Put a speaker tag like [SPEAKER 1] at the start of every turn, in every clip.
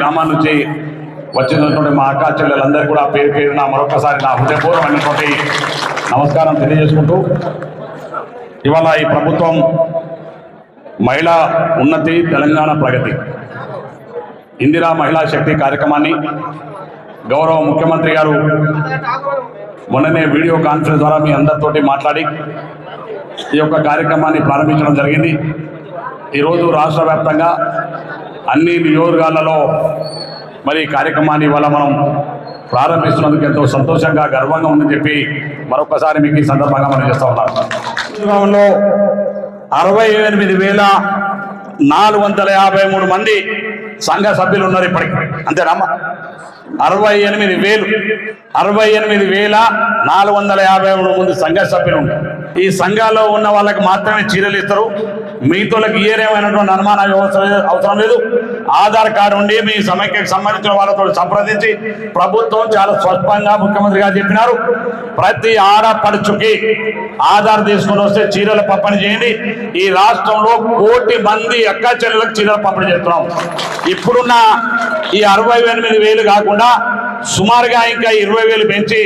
[SPEAKER 1] గ్రామాల నుంచి వచ్చినటువంటి మా అక్క చెల్లెలందరూ కూడా పేరు పేరున మరొకసారి నా హృదయపూర్వమైనటువంటి నమస్కారం తెలియజేసుకుంటూ ఇవాళ ఈ ప్రభుత్వం మహిళా ఉన్నతి తెలంగాణ ప్రగతి. ఇందిరా మహిళా శక్తి కార్యక్రమాన్ని గౌరవ ముఖ్యమంత్రి గారు మొన్ననే వీడియో కాన్ఫరెన్స్ ద్వారా మీ అందరితోటి మాట్లాడి ఈ యొక్క కార్యక్రమాన్ని ప్రారంభించడం జరిగింది. ఈరోజు రాష్ట్ర వ్యాప్తంగా అన్ని నియోజకాలలో మరి కార్యక్రమాన్ని ఇవాళ మనం ప్రారంభిస్తున్నందుకు ఎంతో సంతోషంగా గర్వంగా ఉందని చెప్పి మరొకసారి మీకు ఈ సందర్భంగా మనం చేస్తూ ఉన్నాం. అరవై ఎనిమిది వేల నాలుగు వందల యాభై మూడు మంది సంఘ సభ్యులు ఉన్నారు ఇప్పటికి. అంతేనమ్మా? అరవై ఎనిమిది వేలు అరవై ఎనిమిది వేల నాలుగు వందల యాభై మూడు మంది సంఘ సభ్యులు ఉంటారు ఈ సంఘాల్లో ఉన్న వాళ్ళకి మాత్రమే చీరలు ఇస్తారు. మిగతాలకు ఏరేమైనటువంటి అనుమానం అవసరం లేదు- అవసరం లేదు. ఆధార్ కార్డు ఉండి మీ సమైక్యకు సంబంధించిన వాళ్ళతో సంప్రదించి ప్రభుత్వం చాలా స్వచ్ఛంగా ముఖ్యమంత్రి గారు చెప్పినారు. ప్రతి ఆడపడుచుకి ఆధార్ తీసుకుని వస్తే చీరలు పంపిణీ చేయండి. ఈ రాష్ట్రంలో కోటి మంది అక్క చెల్లెలకు చీరలు పంపిణీ చేస్తున్నాం. ఇప్పుడున్న ఈ అరవై ఎనిమిది వేలు కాకుండా సుమారుగా ఇంకా ఇరవై వేలు పెంచి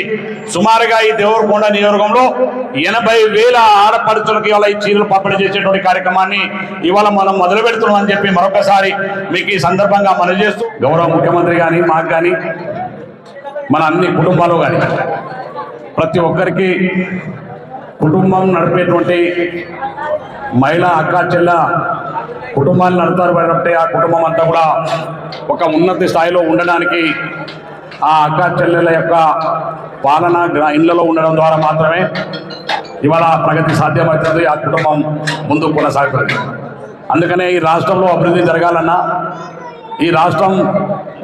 [SPEAKER 1] సుమారుగా ఈ దేవరకొండ నియోజకంలో ఎనభై వేల ఆడపడుచులకు ఇవాళ ఈ చీరలు పంపిణీ చేసేటువంటి కార్యక్రమాన్ని ఇవాళ మనం మొదలు పెడుతున్నాం అని చెప్పి మరొకసారి మీకు ఈ సందర్భంగా మనం చేస్తూ గౌరవ ముఖ్యమంత్రి కానీ మాకు కానీ మన అన్ని కుటుంబాలు కానీ ప్రతి ఒక్కరికి కుటుంబం నడిపేటువంటి మహిళ అక్క చెల్ల కుటుంబాన్ని నడుపుతారు కాబట్టి ఆ కుటుంబం అంతా కూడా ఒక ఉన్నత స్థాయిలో ఉండడానికి ఆ అక్క చెల్లెల యొక్క పాలన గ్రా ఇళ్ళలో ఉండడం ద్వారా మాత్రమే ఇవాళ ప్రగతి సాధ్యమవుతుంది ఆ కుటుంబం ముందుకు కొనసాగుతుంది. అందుకనే ఈ రాష్ట్రంలో అభివృద్ధి జరగాలన్నా ఈ రాష్ట్రం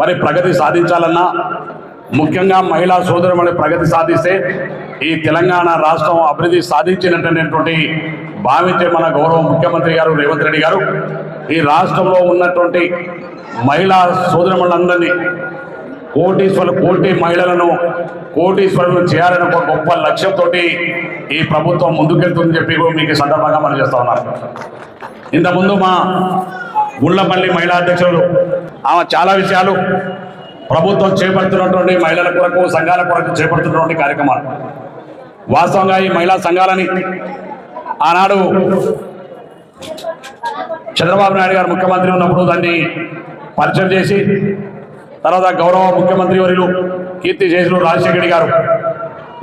[SPEAKER 1] మరి ప్రగతి సాధించాలన్నా ముఖ్యంగా మహిళా సోదరుమణి ప్రగతి సాధిస్తే ఈ తెలంగాణ రాష్ట్రం అభివృద్ధి సాధించినటువంటి భావించే మన గౌరవ ముఖ్యమంత్రి గారు రేవంత్ రెడ్డి గారు ఈ రాష్ట్రంలో ఉన్నటువంటి మహిళా సోదరుమణులందరినీ కోటీశ్వరులు కోటి మహిళలను కోటీశ్వరులను చేయాలని ఒక గొప్ప లక్ష్యంతో ఈ ప్రభుత్వం ముందుకెళ్తుందని చెప్పి మీకు సందర్భంగా మనం చేస్తా ఉన్నాను ఇంతకుముందు మా గుళ్ళపల్లి మహిళా అధ్యక్షులు ఆమె చాలా విషయాలు ప్రభుత్వం చేపడుతున్నటువంటి మహిళల కొరకు సంఘాల కొరకు చేపడుతున్నటువంటి కార్యక్రమాలు. వాస్తవంగా ఈ మహిళా సంఘాలని ఆనాడు చంద్రబాబు నాయుడు గారు ముఖ్యమంత్రి ఉన్నప్పుడు దాన్ని పరిచయం చేసి తర్వాత గౌరవ ముఖ్యమంత్రి వర్యులు కీర్తి చేసులు రాజశేఖర్ గారు.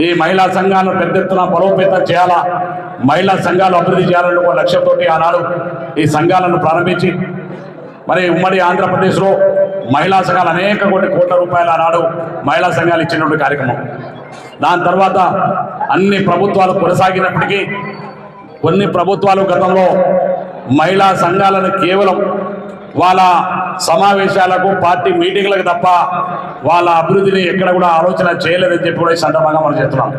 [SPEAKER 1] ఈ మహిళా సంఘాలను పెద్ద ఎత్తున బలోపేతం చేయాలా? మహిళా సంఘాలు అభివృద్ధి చేయాలని ఒక లక్ష్యంతో ఆనాడు ఈ సంఘాలను ప్రారంభించి మరి ఉమ్మడి ఆంధ్రప్రదేశ్లో మహిళా సంఘాలు అనేక కోటి కోట్ల రూపాయల ఆనాడు మహిళా సంఘాలు ఇచ్చినటువంటి కార్యక్రమం. దాని తర్వాత అన్ని ప్రభుత్వాలు కొనసాగినప్పటికీ కొన్ని ప్రభుత్వాలు గతంలో మహిళా సంఘాలను కేవలం వాళ్ళ సమావేశాలకు పార్టీ మీటింగ్లకు తప్ప వాళ్ళ అభివృద్ధిని ఎక్కడ కూడా ఆలోచన చేయలేదని చెప్పి కూడా ఈ సందర్భంగా మనం చెప్తున్నాం.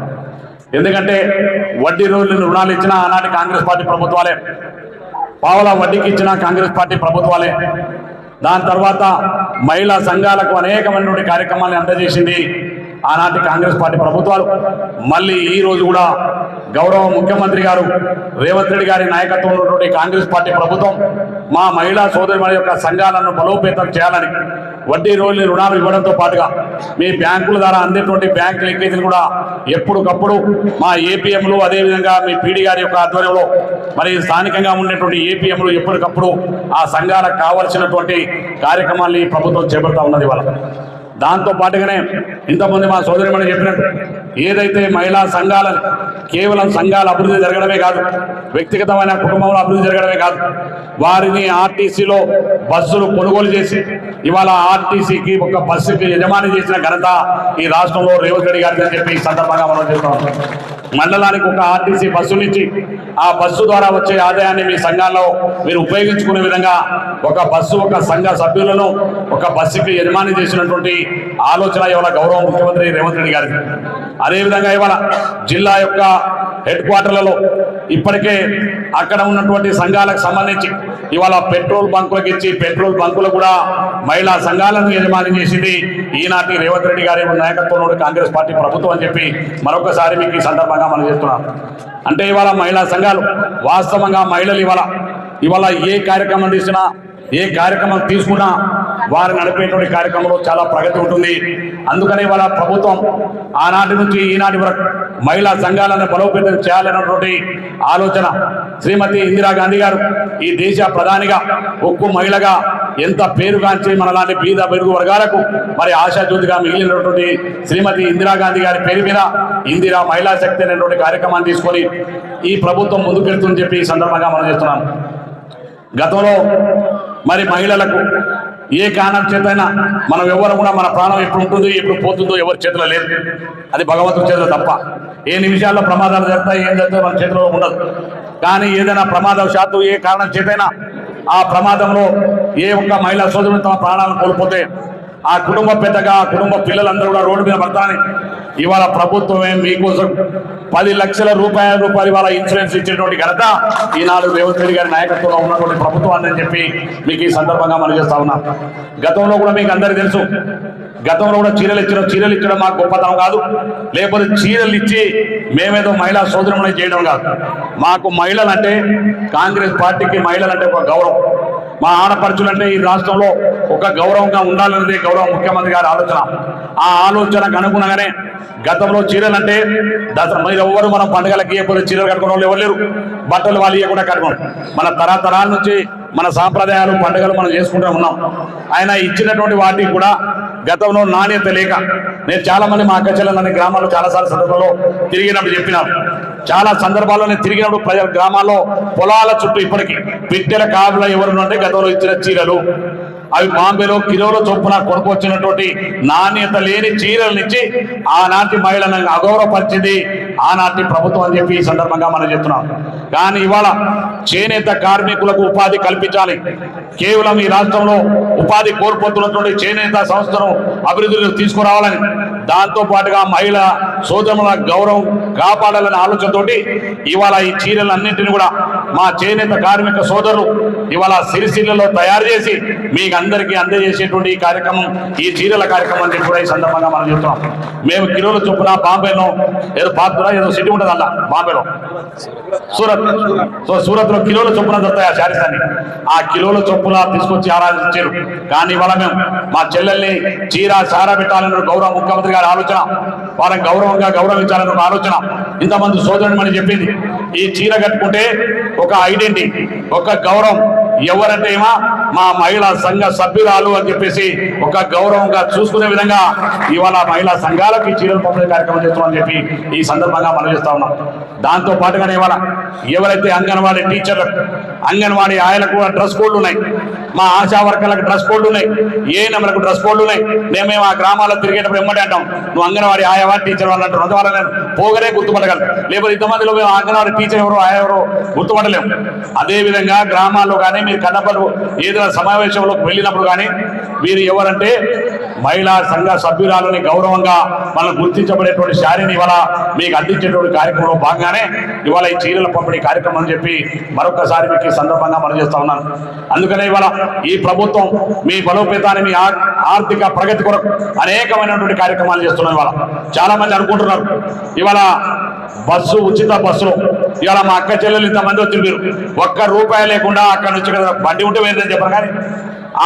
[SPEAKER 1] ఎందుకంటే వడ్డీ రోజులు రుణాలు ఇచ్చిన ఆనాటి కాంగ్రెస్ పార్టీ ప్రభుత్వాలే. పావుల వడ్డీకి ఇచ్చిన కాంగ్రెస్ పార్టీ ప్రభుత్వాలే. దాని తర్వాత మహిళా సంఘాలకు అనేకమైనటువంటి కార్యక్రమాన్ని అందజేసింది ఆనాటి కాంగ్రెస్ పార్టీ ప్రభుత్వాలు. మళ్ళీ ఈ రోజు కూడా గౌరవ ముఖ్యమంత్రి గారు రేవంత్ రెడ్డి గారి నాయకత్వంలో ఉన్నటువంటి కాంగ్రెస్ పార్టీ ప్రభుత్వం మా మహిళా సోదరి యొక్క సంఘాలను బలోపేతం చేయాలని వడ్డీ రోజులు రుణాలు ఇవ్వడంతో పాటుగా మీ బ్యాంకుల ద్వారా అందేటువంటి బ్యాంక్ లింకేజీలు కూడా ఎప్పటికప్పుడు మా ఏపీఎంలు అదేవిధంగా మీ పీడీ గారి యొక్క ఆధ్వర్యంలో మరి స్థానికంగా ఉండేటువంటి ఏపీఎంలు ఎప్పటికప్పుడు ఆ సంఘాలకు కావలసినటువంటి కార్యక్రమాల్ని ప్రభుత్వం చేపడతా ఉన్నది వాళ్ళ దాంతో పాటుగానే ఇంతకుముందు మా సోదరిమణి చెప్పినట్టు ఏదైతే మహిళా సంఘాలను కేవలం సంఘాల అభివృద్ధి జరగడమే కాదు వ్యక్తిగతమైన కుటుంబంలో అభివృద్ధి జరగడమే కాదు వారిని ఆర్టీసీలో బస్సులు కొనుగోలు చేసి ఇవాళ ఆర్టీసీకి ఒక బస్సుకి యజమాని చేసిన ఘనత ఈ రాష్ట్రంలో రేవంత్ రెడ్డి గారికి అని చెప్పి ఈ సందర్భంగా మనం చెప్తాం. మండలానికి ఒక ఆర్టీసీ బస్సునిచ్చి ఆ బస్సు ద్వారా వచ్చే ఆదాయాన్ని మీ సంఘాల్లో మీరు ఉపయోగించుకునే విధంగా ఒక బస్సు ఒక సంఘ సభ్యులను ఒక బస్సుకి యజమాని చేసినటువంటి ఆలోచన ఇవాళ గౌరవ ముఖ్యమంత్రి రేవంత్ రెడ్డి గారికి అదేవిధంగా ఇవాళ జిల్లా యొక్క హెడ్ క్వార్టర్లలో ఇప్పటికే అక్కడ ఉన్నటువంటి సంఘాలకు సంబంధించి ఇవాళ పెట్రోల్ బంకులకు ఇచ్చి పెట్రోల్ బంకులు కూడా మహిళా సంఘాలను యజమాని చేసింది ఈనాటి రేవంత్ రెడ్డి గారి నాయకత్వంలో కాంగ్రెస్ పార్టీ ప్రభుత్వం అని చెప్పి మరొకసారి మీకు ఈ సందర్భంగా మనం చేస్తున్నాం అంటే ఇవాళ మహిళా సంఘాలు వాస్తవంగా మహిళలు ఇవాళ ఇవాళ ఏ కార్యక్రమం తీసినా ఏ కార్యక్రమం తీసుకున్నా వారు నడిపేటువంటి కార్యక్రమంలో చాలా ప్రగతి ఉంటుంది. అందుకనే వాళ్ళ ప్రభుత్వం ఆనాటి నుంచి ఈనాటి వరకు మహిళా సంఘాలను బలోపేతం చేయాలన్నటువంటి ఆలోచన శ్రీమతి ఇందిరాగాంధీ గారు ఈ దేశ ప్రధానిగా ఉక్కు మహిళగా ఎంత పేరుగాంచి మనలాంటి బీద పెరుగు వర్గాలకు మరి ఆశాజ్యోతిగా మిగిలినటువంటి శ్రీమతి ఇందిరాగాంధీ గారి పేరు మీద ఇందిరా మహిళా శక్తి అనేటువంటి కార్యక్రమాన్ని తీసుకొని ఈ ప్రభుత్వం ముందుకెళ్తుందని చెప్పి ఈ సందర్భంగా మనం చేస్తున్నాం. గతంలో మరి మహిళలకు ఏ కారణం చేతైనా మనం ఎవరు కూడా మన ప్రాణం ఎప్పుడు ఉంటుందో ఎప్పుడు పోతుందో ఎవరి చేతిలో లేదు. అది భగవంతుడి చేతిలో తప్ప. ఏ నిమిషాల్లో ప్రమాదాలు జరుగుతాయి ఏం జరుగుతాయి మన చేతిలో ఉండదు. కానీ ఏదైనా ప్రమాదవశాత్తు ఏ కారణం చేతైనా ఆ ప్రమాదంలో ఏ ఒక్క మహిళా సోదరుడు తమ ప్రాణాలను కోల్పోతే ఆ కుటుంబ పెద్దగా ఆ కుటుంబ పిల్లలందరూ కూడా రోడ్డు మీద పడతారని ఇవాళ ప్రభుత్వమే మీకోసం పది లక్షల రూపాయల రూపాయలు వాళ్ళ ఇన్సూరెన్స్ ఇచ్చేటువంటి ఘనత ఈనాడు రేవంత్ రెడ్డి గారి నాయకత్వంలో ఉన్నటువంటి ప్రభుత్వాన్ని అని చెప్పి మీకు ఈ సందర్భంగా మనం చేస్తా ఉన్నాం. గతంలో కూడా మీకు అందరికీ తెలుసు. గతంలో కూడా చీరలు ఇచ్చడం చీరలు ఇచ్చడం మాకు గొప్పతనం కాదు. లేకపోతే చీరలు ఇచ్చి మేమేదో మహిళా సోదరుమని చేయడం కాదు. మాకు మహిళలు అంటే కాంగ్రెస్ పార్టీకి మహిళలు అంటే ఒక గౌరవం. మా ఆడపడుచులు అంటే ఈ రాష్ట్రంలో ఒక గౌరవంగా ఉండాలన్నదే గౌరవ ముఖ్యమంత్రి గారి ఆలోచన. ఆ ఆలోచనకు అనుగుణంగానే గతంలో చీరలు అంటే దసరా మీరు ఎవరు మనం పండుగలకి ఇవ్వకపోతే చీరలు కట్టుకున్న వాళ్ళు ఎవరు లేరు. బట్టలు వాళ్ళు ఇవ్వకుండా కట్టుకోండి మన తరతరాల నుంచి మన సాంప్రదాయాలు పండుగలు మనం చేసుకుంటూ ఉన్నాం. ఆయన ఇచ్చినటువంటి వాటికి కూడా గతంలో నాణ్యత లేక నేను చాలా మంది మా అక్క చెల్లెలని గ్రామాల్లో చాలాసార్లు సందర్భంలో తిరిగినప్పుడు చెప్పినారు. చాలా సందర్భాల్లో నేను తిరిగినప్పుడు ప్రజల గ్రామాల్లో పొలాల చుట్టూ ఇప్పటికీ బిడ్డల కాపుల ఎవరు అంటే గతంలో ఇచ్చిన చీరలు అవి బాంబేలో కిలోల చొప్పున కొనుకొచ్చినటువంటి నాణ్యత లేని చీరలనిచ్చి ఆనాటి మహిళలను అగౌరవపరిచింది ఆనాటి ప్రభుత్వం అని చెప్పి ఈ సందర్భంగా మనం చెప్తున్నాం. కానీ ఇవాళ చేనేత కార్మికులకు ఉపాధి కల్పించాలి. కేవలం ఈ రాష్ట్రంలో ఉపాధి కోల్పోతున్నటువంటి చేనేత సంస్థను అభివృద్ధిలోకి తీసుకురావాలని దాంతో పాటుగా మహిళ సోదరుల గౌరవం కాపాడాలనే ఆలోచనతోటి ఇవాళ ఈ చీరలన్నింటినీ కూడా మా చేనేత కార్మిక సోదరులు ఇవాళ సిరిసిల్లలో తయారు చేసి మీకు అందరికీ అందజేసేటువంటి ఈ కార్యక్రమం ఈ చీరల కార్యక్రమం అని కూడా ఈ సందర్భంగా మనం చెప్తున్నాం. మేము కిలోల చొప్పున బాంబేలో ఏదో పాత్ర ఏదో సిటీ ఉంటుంది అలా బాంబేలో. సూరత్ సో సూరత్లో కిలోల చొప్పున దొరుకుతాయి ఆ శారీస్ అని ఆ కిలోల చొప్పున తీసుకొచ్చి ఆరాధించారు. కానీ ఇవాళ మేము మా చెల్లెల్ని చీర సారా పెట్టాలన్న గౌరవ ముఖ్యమంత్రి గారి ఆలోచన వారిని గౌరవంగా గౌరవించాలని ఒక ఆలోచన. ఇంతమంది సోదరుని చెప్పింది. ఈ చీర కట్టుకుంటే ఒక ఐడెంటిటీ ఒక గౌరవం. ఎవరంటే ఏమా? మా మహిళా సంఘ సభ్యురాలు అని చెప్పేసి ఒక గౌరవంగా చూసుకునే విధంగా ఇవాళ మహిళా సంఘాలకు ఈ చీరలు పంపిణీ కార్యక్రమం చేస్తామని చెప్పి ఈ సందర్భంగా మనం చేస్తా ఉన్నాం. దాంతో పాటుగానే ఇవాళ ఎవరైతే అంగన్వాడీ టీచర్లకు అంగన్వాడీ ఆయలకు డ్రెస్ కోడ్లు ఉన్నాయి. మా ఆశా వర్కర్లకు డ్రెస్ కోడ్లు ఉన్నాయి. ఏ నెంబర్లకు డ్రెస్ కోడ్లు ఉన్నాయి? మేము ఆ గ్రామాల్లో తిరిగేటప్పుడు ఎమ్మడి అంటాం నువ్వు అంగన్వాడీ ఆయవా? టీచర్ వాళ్ళు అంటారు. అందువల్ల నేను పోగనే గుర్తుపట్టగలను. లేకపోతే ఇంతమందిలో మేము అంగన్వాడీ టీచర్ ఎవరు ఆయా ఎవరు గుర్తుపట్టలేము అదేవిధంగా గ్రామాల్లో కానీ మీరు కన్నప్పలు ఏదైనా సమావేశంలోకి వెళ్ళినప్పుడు కానీ మీరు ఎవరంటే మహిళా సంఘ సభ్యురాలని గౌరవంగా మనం గుర్తించబడేటువంటి శారీని ఇవాళ మీకు అందించేటువంటి కార్యక్రమంలో భాగంగానే ఇవాళ ఈ చీరల పంపిణీ కార్యక్రమం అని చెప్పి మరొకసారి మీకు ఈ సందర్భంగా మనం చేస్తా ఉన్నాను అందుకనే ఇవాళ ఈ ప్రభుత్వం మీ బలోపేతాన్ని మీ ఆర్- ఆర్థిక ప్రగతి కొరకు అనేకమైనటువంటి కార్యక్రమాలు చేస్తున్నాం ఇవాళ. చాలా మంది అనుకుంటున్నారు. ఇవాళ బస్సు ఉచిత బస్సులు ఇవాళ మా అక్క చెల్లెలు ఇంతమంది వచ్చి మీరు ఒక్క రూపాయి లేకుండా అక్కడ నుంచి కదా బండి ఉంటే వేరేదని చెప్పారు కానీ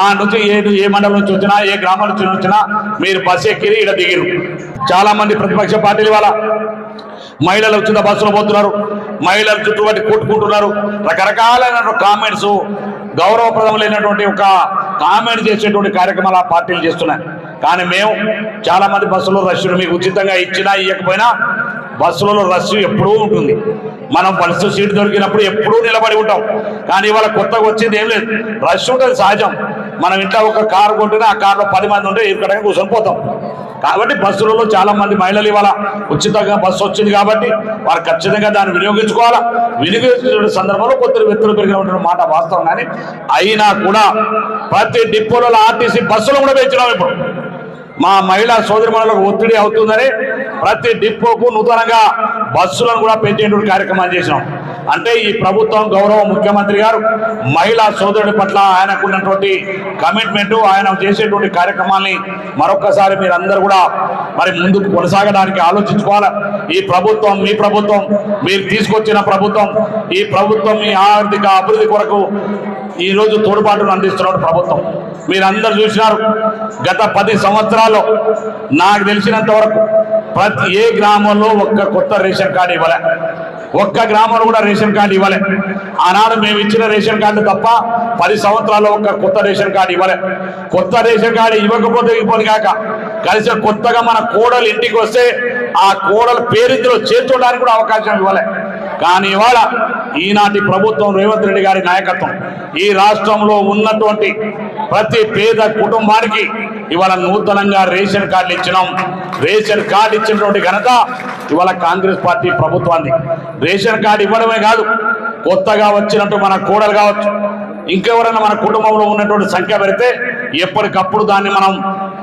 [SPEAKER 1] ఆ నుంచి ఏ ఏ మండలం నుంచి వచ్చినా ఏ గ్రామం నుంచి వచ్చినా మీరు బస్సు ఎక్కిరి ఇక్కడ దిగిరు. చాలా మంది ప్రతిపక్ష పార్టీలు ఇవాళ మహిళలు ఉచిత బస్సులో పోతున్నారు. మహిళలు చుట్టుపట్టి కొట్టుకుంటున్నారు. రకరకాలైన కామెంట్స్ గౌరవప్రదములైనటువంటి ఒక కామెంట్ చేసేటువంటి కార్యక్రమాలు ఆ పార్టీలు చేస్తున్నాయి. కానీ మేము చాలామంది బస్సులు బస్సులో మీకు ఉచితంగా ఇచ్చినా ఇవ్వకపోయినా బస్సులలో రష్ ఎప్పుడూ ఉంటుంది. మనం బస్సు సీటు దొరికినప్పుడు ఎప్పుడూ నిలబడి ఉంటాం. కానీ ఇవాళ కొత్తగా వచ్చేది ఏం లేదు. రష్ ఉంటుంది సహజం. మనం ఇంట్లో ఒక కారు కొంటేనే ఆ కారులో పది మంది ఉంటే ఇక్కడ కూర్చొని పోతాం. కాబట్టి బస్సులలో చాలా మంది మహిళలు ఇవాళ ఉచితంగా బస్సు వచ్చింది కాబట్టి వారు ఖచ్చితంగా దాన్ని వినియోగించుకోవాలా. వినియోగించిన సందర్భంలో కొద్దిగా వ్యక్తులు పెరిగిన మాట వాస్తవం కానీ అయినా కూడా ప్రతి డిపోలలో ఆర్టీసీ బస్సులు కూడా పెంచడం ఇప్పుడు. మా మహిళా సోదరిమణులకు ఒత్తిడి అవుతుందని ప్రతి డిపోకు నూతనంగా బస్సులను కూడా పెంచేటువంటి కార్యక్రమాలు చేసినాం. అంటే ఈ ప్రభుత్వం గౌరవ ముఖ్యమంత్రి గారు మహిళా సోదరుడి పట్ల ఆయనకున్నటువంటి కమిట్మెంట్ ఆయన చేసేటువంటి కార్యక్రమాల్ని మరొక్కసారి మీరందరూ కూడా మరి ముందుకు కొనసాగడానికి ఆలోచించుకోవాలి? ఈ ప్రభుత్వం మీ ప్రభుత్వం మీరు తీసుకొచ్చిన ప్రభుత్వం ఈ ప్రభుత్వం మీ ఆర్థిక అభివృద్ధి కొరకు ఈరోజు తోడ్పాటును అందిస్తున్న ప్రభుత్వం. మీరందరూ చూసినారు గత పది సంవత్సరాల్లో నాకు తెలిసినంత వరకు ప్రతి ఏ గ్రామంలో ఒక్క కొత్త రేషన్ కార్డు ఇవ్వలే. ఒక్క గ్రామంలో కూడా రేషన్ కార్డు ఇవ్వలే. ఆనాడు మేము ఇచ్చిన రేషన్ కార్డు తప్ప పది సంవత్సరాల్లో ఒక్క కొత్త రేషన్ కార్డు ఇవ్వలే. కొత్త రేషన్ కార్డు ఇవ్వకపోతే ఇవ్వని కాక కలిసి కొత్తగా మన కోడలు ఇంటికి వస్తే ఆ కోడలు పేరిందులో చేర్చుకోవడానికి కూడా అవకాశం ఇవ్వలే. కానీ ఇవాళ ఈనాటి ప్రభుత్వం రేవంత్ రెడ్డి గారి నాయకత్వం. ఈ రాష్ట్రంలో ఉన్నటువంటి ప్రతి పేద కుటుంబానికి ఇవాళ నూతనంగా రేషన్ కార్డులు ఇచ్చినాం. రేషన్ కార్డు ఇచ్చినటువంటి ఘనత ఇవాళ కాంగ్రెస్ పార్టీ ప్రభుత్వాన్ని రేషన్ కార్డు ఇవ్వడమే కాదు కొత్తగా వచ్చినట్టు మన కోడలు కావచ్చు ఇంకెవరైనా మన కుటుంబంలో ఉన్నటువంటి సంఖ్య పెడితే ఎప్పటికప్పుడు దాన్ని మనం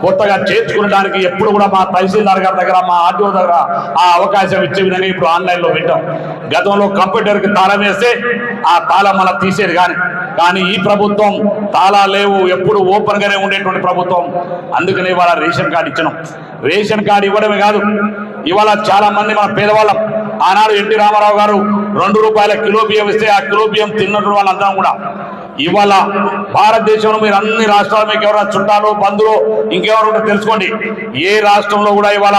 [SPEAKER 1] కొత్తగా చేర్చుకునడానికి ఎప్పుడు కూడా మా తహసీల్దార్ గారి దగ్గర మా ఆర్టీఓ దగ్గర ఆ అవకాశం ఇచ్చే విధంగా ఇప్పుడు ఆన్లైన్లో పెట్టాం గతంలో కంప్యూటర్కి తాళం వేస్తే ఆ తాళం మళ్ళీ తీసేది కానీ కానీ ఈ ప్రభుత్వం తాళా లేవు ఎప్పుడు ఓపెన్గానే ఉండేటువంటి ప్రభుత్వం. అందుకనే ఇవాళ రేషన్ కార్డు ఇచ్చినాం. రేషన్ కార్డు ఇవ్వడమే కాదు ఇవాళ చాలా మంది మన పేదవాళ్ళం. ఆనాడు ఎన్టీ రామారావు గారు రెండు రూపాయల కిలో బియ్యం ఇస్తే ఆ కిలో బియ్యం తిన్నటువంటి వాళ్ళందరం కూడా ఇవాళ భారతదేశంలో మీరు అన్ని రాష్ట్రాలు మీకు ఎవరైనా చుట్టాలు బంధువులు ఇంకెవరు ఉంటే తెలుసుకోండి. ఏ రాష్ట్రంలో కూడా ఇవాళ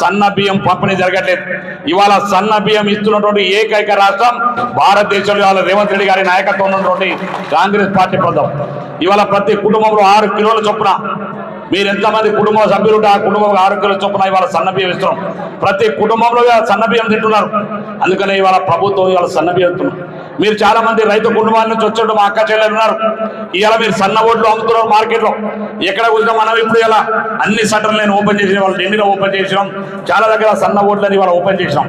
[SPEAKER 1] సన్న బియ్యం పంపిణీ జరగట్లేదు. ఇవాళ సన్న బియ్యం ఇస్తున్నటువంటి ఏకైక రాష్ట్రం భారతదేశంలో ఇవాళ రేవంత్ రెడ్డి గారి నాయకత్వం ఉన్నటువంటి కాంగ్రెస్ పార్టీ ప్రభుత్వం. ఇవాళ ప్రతి కుటుంబంలో ఆరు కిలోల చొప్పున మీరు ఎంతమంది కుటుంబ సభ్యులు ఉంటే ఆ కుటుంబం ఆరు కిలోల చొప్పున ఇవాళ సన్న బియ్యం ఇస్తున్నాం. ప్రతి కుటుంబంలో ఇవాళ సన్న బియ్యం తింటున్నారు. అందుకనే ఇవాళ ప్రభుత్వం ఇవాళ సన్న బియ్యం ఇస్తున్నాం మీరు చాలా మంది రైతు కుటుంబాల నుంచి వచ్చేట్టు మా అక్క చెల్లెలు ఉన్నారు. ఇవాళ మీరు సన్న ఓట్లు అమ్ముతున్నారు మార్కెట్లో. ఎక్కడ కూర్చున్నా మనం ఇప్పుడు ఇలా అన్ని సెంటర్లు నేను ఓపెన్ చేసిన వాళ్ళు ఢిల్లీలో ఓపెన్ చేసినాం. చాలా దగ్గర సన్న ఓట్లని ఇవాళ ఓపెన్ చేసినాం.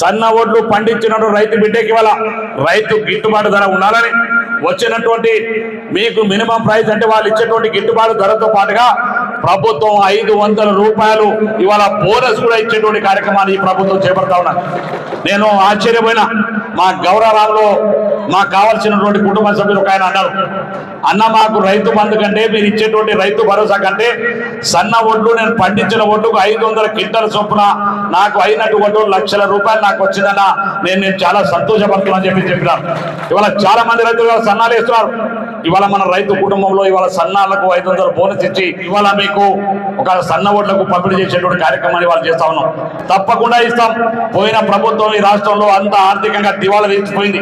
[SPEAKER 1] సన్న ఓట్లు పండించినట్టు రైతు బిడ్డకి ఇవాళ రైతు గిట్టుబాటు ధర ఉండాలని వచ్చినటువంటి మీకు మినిమం ప్రైస్ అంటే వాళ్ళు ఇచ్చేటువంటి గిట్టుబాటు ధరతో పాటుగా ప్రభుత్వం ఐదు వందల రూపాయలు ఇవాళ బోనస్ కూడా ఇచ్చేటువంటి కార్యక్రమాన్ని ఈ ప్రభుత్వం చేపడతా ఉన్నారు నేను ఆశ్చర్యపోయిన. మా గౌరవరాంలో మాకు కావాల్సినటువంటి కుటుంబ సభ్యులు ఒక ఆయన అన్నారు. అన్న మాకు రైతు బంధు కంటే మీరు ఇచ్చేటువంటి రైతు భరోసా కంటే సన్న ఒడ్లు నేను పండించిన ఒడ్డుకు ఐదు వందల కింటల చొప్పున నాకు అయినట్టు ఒడ్డు లక్షల రూపాయలు నాకు వచ్చిందన్న నేను నేను చాలా సంతోషపడుతున్నా అని చెప్పి చెప్పినారు. ఇవాళ చాలా మంది రైతులు సన్నాలు వేస్తున్నారు. ఇవాళ మన రైతు కుటుంబంలో ఇవాళ సన్నాలకు ఐదు వందల బోనస్ ఇచ్చి ఇవాళ మీకు ఒక సన్న ఓట్లకు పంపిణీ చేసేటువంటి కార్యక్రమాన్ని వాళ్ళు చేస్తా ఉన్నాం. తప్పకుండా ఇస్తాం. పోయిన ప్రభుత్వం ఈ రాష్ట్రంలో అంత ఆర్థికంగా దివాళా తీసిపోయింది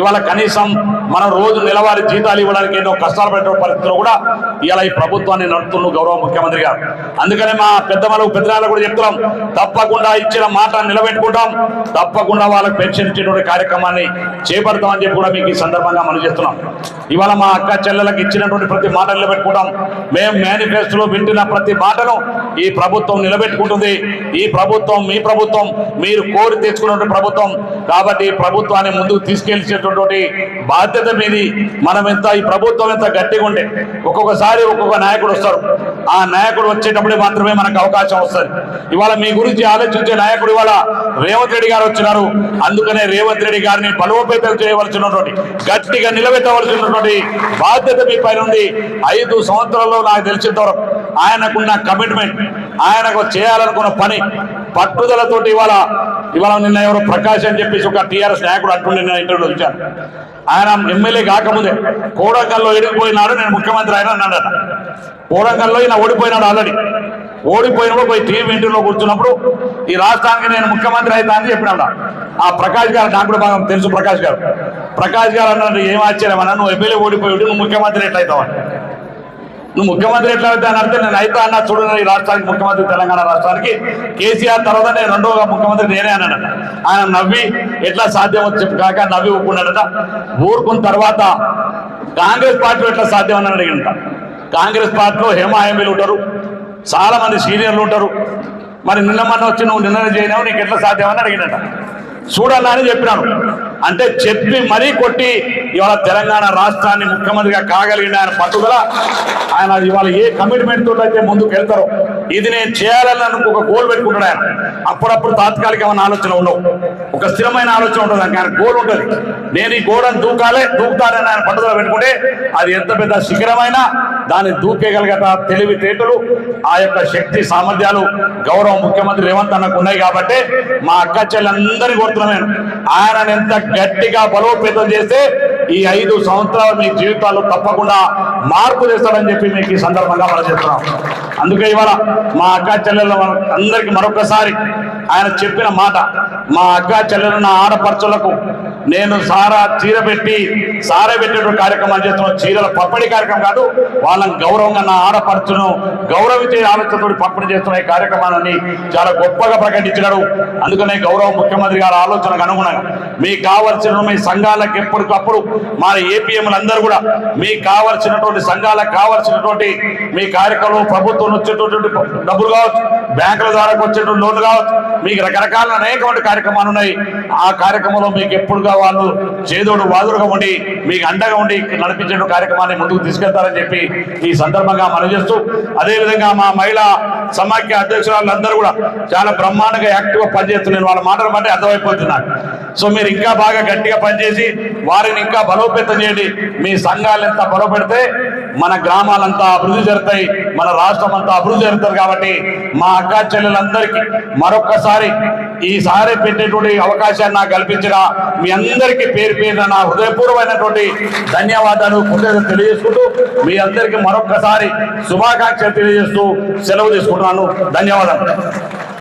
[SPEAKER 1] ఇవాళ కనీసం మనం రోజు నెలవారీ జీతాలు ఇవ్వడానికి ఎన్నో కష్టాలు పడే పరిస్థితుల్లో కూడా ఇవాళ ఈ ప్రభుత్వాన్ని నడుపుతున్న గౌరవ ముఖ్యమంత్రి గారు. అందుకనే మా పెద్దమ్మలకు పెద్దనాలు కూడా చెప్తున్నాం. తప్పకుండా ఇచ్చిన మాట నిలబెట్టుకుంటాం. తప్పకుండా వాళ్ళకి పెన్షన్ ఇచ్చేటువంటి కార్యక్రమాన్ని చేపడతామని చెప్పి కూడా మీకు ఈ సందర్భంగా మనం చేస్తున్నాం. ఇవాళ మా అక్క చెల్లెలకు ఇచ్చినటువంటి ప్రతి మాట నిలబెట్టుకుంటాం. మేము మేనిఫెస్టోలో వింటున్న ప్రతి మాటను ఈ ప్రభుత్వం నిలబెట్టుకుంటుంది. ఈ ప్రభుత్వం మీ ప్రభుత్వం మీరు కోరి తెచ్చుకున్నటువంటి ప్రభుత్వం. కాబట్టి ఈ ప్రభుత్వాన్ని ముందుకు తీసుకెళ్చేటటువంటి బాధ్యత మీది. మనం ఎంత ఈ ప్రభుత్వం ఎంత గట్టిగా ఉంటే ఒక్కొక్కసారి ఒక్కొక్క నాయకుడు వస్తారు. ఆ నాయకుడు వచ్చేటప్పుడే మాత్రమే మనకు అవకాశం వస్తుంది. ఇవాళ మీ గురించి ఆలోచించే నాయకుడు ఇవాళ రేవంత్ రెడ్డి గారు వచ్చినారు. అందుకనే రేవంత్ రెడ్డి గారిని బలోపేతం చేయవలసినటువంటి గట్టిగా నిలబెట్టవలసినటువంటి బాధ్యత మీ పైన ఉంది. ఐదు సంవత్సరాల్లో నాకు తెలిసినంత వరకు ఆయనకున్న కమిట్మెంట్ ఆయనకు చేయాలనుకున్న పని పట్టుదలతోటి ఇవాళ ఇవాళ నిన్న ఎవరు ప్రకాష్ అని చెప్పేసి ఒక టీఆర్ఎస్ నాయకుడు అంటుండే నేను ఇంటర్వ్యూ వచ్చాను ఆయన ఎమ్మెల్యే కాకముందే కోడంగల్లో ఎడిగిపోయినాడు నేను ముఖ్యమంత్రి ఆయన అన్నాడట. కోడంగల్లో ఈయన ఓడిపోయినాడు ఆల్రెడీ. ఓడిపోయినప్పుడు పోయి టీవీ ఇంటిలో కూర్చున్నప్పుడు ఈ రాష్ట్రానికి నేను ముఖ్యమంత్రి అవుతా అని చెప్పినాడు. ఆ ప్రకాష్ గారు నాకు కూడా బాగా తెలుసు ప్రకాష్ గారు. ప్రకాష్ గారు అన్నాడు ఏం ఆశ్చర్యం అన్నా నువ్వు ఎమ్మెల్యే ఓడిపోయి నువ్వు ముఖ్యమంత్రి ఎట్లయితావని. నువ్వు ముఖ్యమంత్రి ఎట్లా అవుతా అని అంటే నేను అయితే అన్నా చూడు ఈ రాష్ట్రానికి ముఖ్యమంత్రి తెలంగాణ రాష్ట్రానికి కేసీఆర్ తర్వాత నేను రెండవ ముఖ్యమంత్రి నేనే అన్నాడట ఆయన నవ్వి ఎట్లా సాధ్యం చెప్పి కాక నవ్వి ఒప్పుకున్నాడట ఊరుకున్న తర్వాత కాంగ్రెస్ పార్టీలో ఎట్లా సాధ్యం అని అడిగింట. కాంగ్రెస్ పార్టీలో హేమాహేమీలు ఉంటారు. చాలా మంది సీనియర్లు ఉంటారు. మరి నిన్న మొన్న వచ్చి నువ్వు నిన్న చేయనావు నీకు ఎట్లా సాధ్యమని అడిగినట. చూడాలా అని చెప్పినాను. అంటే చెప్పి మరీ కొట్టి ఇవాళ తెలంగాణ రాష్ట్రాన్ని ముఖ్యమంత్రిగా కాగలిగిన ఆయన పట్టుదల ఆయన ఇవాళ ఏ కమిట్మెంట్ అయితే ముందుకు వెళ్తారో ఇది నేను చేయాలని ఒక గోల్ పెట్టుకుంటాడు ఆయన అప్పుడప్పుడు తాత్కాలికమైన ఆలోచన ఉండవు. ఒక స్థిరమైన ఆలోచన ఉంటుంది ఆయన గోల్ ఉంటుంది. నేను ఈ గోడను దూకాలే దూకుతానని ఆయన పట్టుదల పెట్టుకుంటే అది ఎంత పెద్ద శిఖరమైనా దాన్ని దూకేయగలిగేట తెలివితేటలు ఆ యొక్క శక్తి సామర్థ్యాలు గౌరవ ముఖ్యమంత్రి రేవంత్ అన్నకు ఉన్నాయి కాబట్టి మా అక్క చెల్లెలందరినీ కోరుతున్నాను ఆయన ఆయనను ఎంత గట్టిగా బలోపేతం చేస్తే ఈ ఐదు సంవత్సరాలు మీ జీవితాలు తప్పకుండా మార్పు చేస్తాడని చెప్పి మీకు ఈ సందర్భంగా మనం చెప్తున్నాం. అందుకే ఇవాళ మా అక్క చెల్లెల అందరికి మరొకసారి ఆయన చెప్పిన మాట మా అక్క చెల్లెలు నా ఆడపడుచులకు నేను సారా చీర పెట్టి సారా పెట్టేటువంటి కార్యక్రమాలు చేస్తున్నాం చీరల పంపిణీ కార్యక్రమం కాదు వాళ్ళని గౌరవంగా నా ఆడపడుచును గౌరవించే ఆలోచనతో పంపిణీ చేస్తున్న ఈ కార్యక్రమాన్ని చాలా గొప్పగా ప్రకటించినాడు. అందుకనే గౌరవ ముఖ్యమంత్రి గారి ఆలోచనకు అనుగుణంగా మీకు కావలసిన మీ సంఘాలకు ఎప్పటికప్పుడు మా ఏపీఎంలు అందరూ కూడా మీకు కావలసినటువంటి సంఘాలకు కావలసినటువంటి మీ కార్యక్రమం ప్రభుత్వం వచ్చేటటువంటి డబ్బులు కావచ్చు బ్యాంకుల ద్వారా వచ్చేటువంటి లోన్లు కావచ్చు మీకు రకరకాల అనేకమైన కార్యక్రమాలు ఉన్నాయి. ఆ కార్యక్రమంలో మీకు ఎప్పుడుగా వాళ్ళు చేదోడు వాదుడుగా ఉండి మీకు అండగా ఉండి నడిపించే కార్యక్రమాన్ని ముందుకు తీసుకెళ్తారని చెప్పి ఈ సందర్భంగా మనం చేస్తూ అదేవిధంగా మా మహిళా సమాఖ్య అధ్యక్షురాలందరూ కూడా చాలా బ్రహ్మాండంగా యాక్టివ్గా పనిచేస్తున్నారు. వాళ్ళ మాటలు బట్టి అర్థమైపోతున్నాను. సో మీ మీరు ఇంకా బాగా గట్టిగా పనిచేసి వారిని ఇంకా బలోపేతం చేయండి. మీ సంఘాలు ఎంత బలోపెడితే మన గ్రామాలంతా అభివృద్ధి జరుగుతాయి. మన రాష్ట్రం అంతా అభివృద్ధి జరుగుతుంది కాబట్టి మా అక్క చెల్లెలందరికీ మరొక్కసారి ఈసారి పెట్టేటువంటి అవకాశాన్ని నాకు కల్పించిన మీ అందరికీ పేరు పేరున నా హృదయపూర్వమైనటువంటి ధన్యవాదాలు. కృతజ్ఞతలు తెలియజేసుకుంటూ మీ అందరికీ మరొక్కసారి శుభాకాంక్షలు తెలియజేస్తూ సెలవు తీసుకుంటున్నాను. ధన్యవాదాలు.